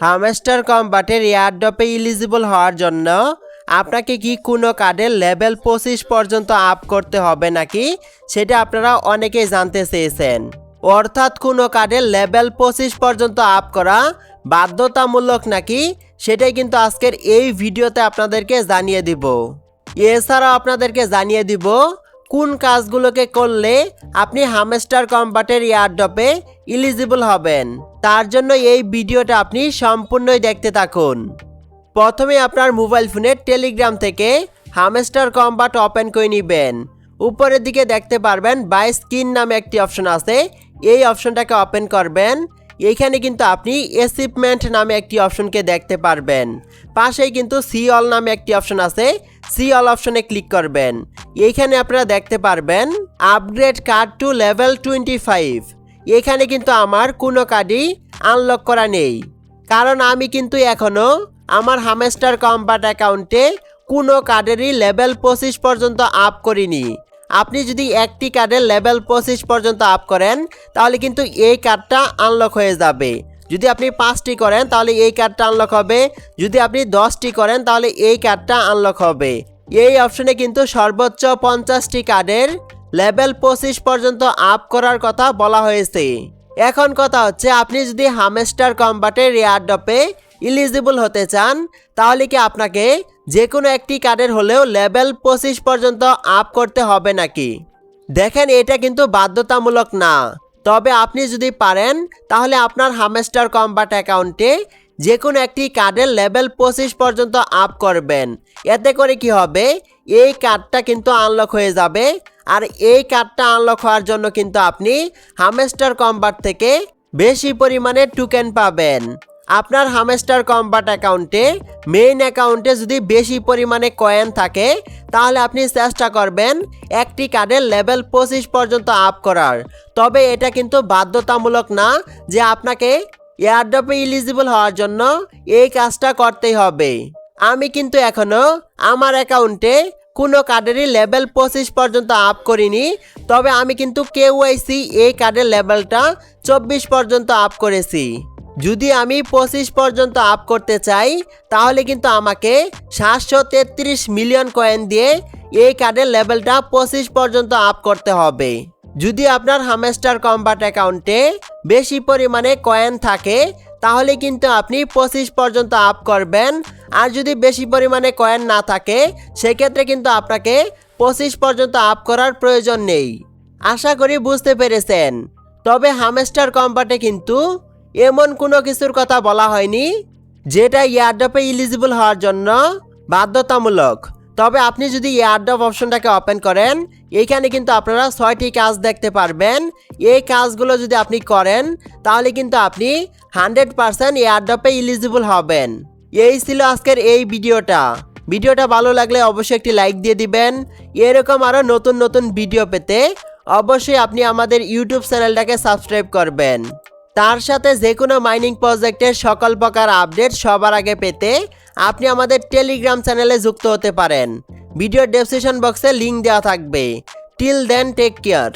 Hamster কম্বাটের এয়ারড্রপে eligible হওয়ার জন্য আপনাকে কি কোনো কার্ডের লেভেল পঁচিশ পর্যন্ত আপ করতে হবে নাকি? সেটা আপনারা অনেকেই জানতে চেয়েছেন। অর্থাৎ কোনো কার্ডের লেভেল পঁচিশ পর্যন্ত আপ করা বাধ্যতামূলক নাকি? সেটাই কিন্তু আজকের এই ভিডিওতে আপনাদেরকে জানিয়ে দিব। এছাড়াও আপনাদেরকে জানিয়ে দিব কোন কাজগুলোকে করলে আপনি হামস্টার কম্বাটের এয়ারড্রপে ইলিজিবল হবেন? তার জন্য এই ভিডিওটা আপনি সম্পূর্ণই দেখতে থাকুন। প্রথমে আপনার মোবাইল ফোনের টেলিগ্রাম থেকে হামস্টার কম্বাট ওপেন করে নেবেন। উপরের দিকে দেখতে পারবেন বাই স্ক্রিন নামে একটি অপশন আছে। এই অপশনটাকে ওপেন করবেন। এইখানে কিন্তু আপনি এসিপমেন্ট নামে একটি অপশনকে দেখতে পারবেন। পাশেই কিন্তু সি অল নামে একটি অপশন আছে। সি অল অপশনে ক্লিক করবেন। এইখানে আপনারা দেখতে পারবেন, upgrade card to level twenty five. এখানে কিন্তু আমার কোনো কার্ডই আনলক করা নেই। কারণ আমি কিন্তু এখনও আমার হামেস্টার কম্বাট অ্যাকাউন্টে কোনো কার্ডেরই লেভেল পঁচিশ পর্যন্ত আপ করিনি। আপনি যদি একটি কার্ডের লেভেল পঁচিশ পর্যন্ত আপ করেন, তাহলে কিন্তু এই কার্ডটা আনলক হয়ে যাবে। যদি আপনি পাঁচটি করেন, তাহলে এই কার্ডটা আনলক হবে। যদি আপনি দশটি করেন, তাহলে এই কার্ডটা আনলক হবে। এই অপশনে কিন্তু সর্বোচ্চ পঞ্চাশটি কার্ডের লেভেল পঁচিশ পর্যন্ত আপ করার কথা বলা হয়েছে। এখন কথা হচ্ছে, আপনি যদি হামেস্টার কম্বাটের এয়ারডপে ইলিজিবল হতে চান, তাহলে কি আপনাকে যে কোনো একটি কার্ডের হলেও লেভেল পঁচিশ পর্যন্ত আপ করতে হবে নাকি? দেখেন, এটা কিন্তু বাধ্যতামূলক না। তবে আপনি যদি পারেন, তাহলে আপনার হামেস্টার কম্বাট অ্যাকাউন্টে যে কোনো একটি কার্ডের লেভেল পঁচিশ পর্যন্ত আপ করবেন। এতে করে কি হবে? এই কার্ডটা কিন্তু আনলক হয়ে যাবে। আর এই কার্ডটা আনলক হওয়ার জন্য কিন্তু আপনি হামেস্টার কম্বাট থেকে বেশি পরিমাণে টুকেন পাবেন। আপনার হামেস্টার কম্বাট অ্যাকাউন্টে মেইন অ্যাকাউন্টে যদি বেশি পরিমাণে কয়েন থাকে, তাহলে আপনি চেষ্টা করবেন একটি কার্ডের লেভেল পঁচিশ পর্যন্ত আপ করার। তবে এটা কিন্তু বাধ্যতামূলক না যে আপনাকে এয়ারড্রপে ইলিজিবল হওয়ার জন্য এই কাজটা করতেই হবে। আমি কিন্তু এখনও আমার অ্যাকাউন্টে কোনো কার্ডেরই লেভেল পঁচিশ পর্যন্ত আপ করিনি, তবে আমি কিন্তু কেওয়াইসি এই কার্ডের লেভেলটা চব্বিশ পর্যন্ত আপ করেছি। যদি আমি পঁচিশ পর্যন্ত আপ করতে চাই, তাহলে কিন্তু আমাকে সাতশো তেত্রিশ মিলিয়ন কয়েন দিয়ে এই কার্ডের লেভেলটা পঁচিশ পর্যন্ত আপ করতে হবে। যদি আপনার হামেস্টার কম্বাট অ্যাকাউন্টে বেশি পরিমাণে কয়েন থাকে, তাহলে কিন্তু আপনি পঁচিশ পর্যন্ত আপ করবেন। আর যদি বেশি পরিমাণে কয়েন না থাকে, সেক্ষেত্রে কিন্তু আপনাকে পঁচিশ পর্যন্ত আপ করার প্রয়োজন নেই। আশা করি বুঝতে পেরেছেন। তবে হামেস্টার কম্বাটে কিন্তু এমন কোনো কিছুর কথা বলা হয়নি, যেটা ইয়ারডপে ইলিজিবল হওয়ার জন্য বাধ্যতামূলক। তবে আপনি যদি এয়ারড্রপ অপশনটাকে ওপেন করেন এইখানে কিন্তু আপনারা ছয়টি কাজ দেখতে পারবেন। এই কাজগুলো যদি আপনি করেন, তাহলে কিন্তু আপনি হান্ড্রেড পারসেন্ট এয়ারড্রপে ইলিজিবল হবেন। এই ছিল আজকের এই ভিডিওটা। ভিডিওটা ভালো লাগলে অবশ্যই একটি লাইক দিয়ে দিবেন। এরকম আরও নতুন নতুন ভিডিও পেতে অবশ্যই আপনি আমাদের ইউটিউব চ্যানেলটাকে সাবস্ক্রাইব করবেন। তার সাথে যে কোনো মাইনিং প্রজেক্টের সকল প্রকার আপডেট সবার আগে পেতে আপনি আমাদের টেলিগ্রাম চ্যানেলে যুক্ত হতে পারেন। ভিডিও ডেসক্রিপশন বক্সে লিঙ্ক দেওয়া থাকবে। Till then take care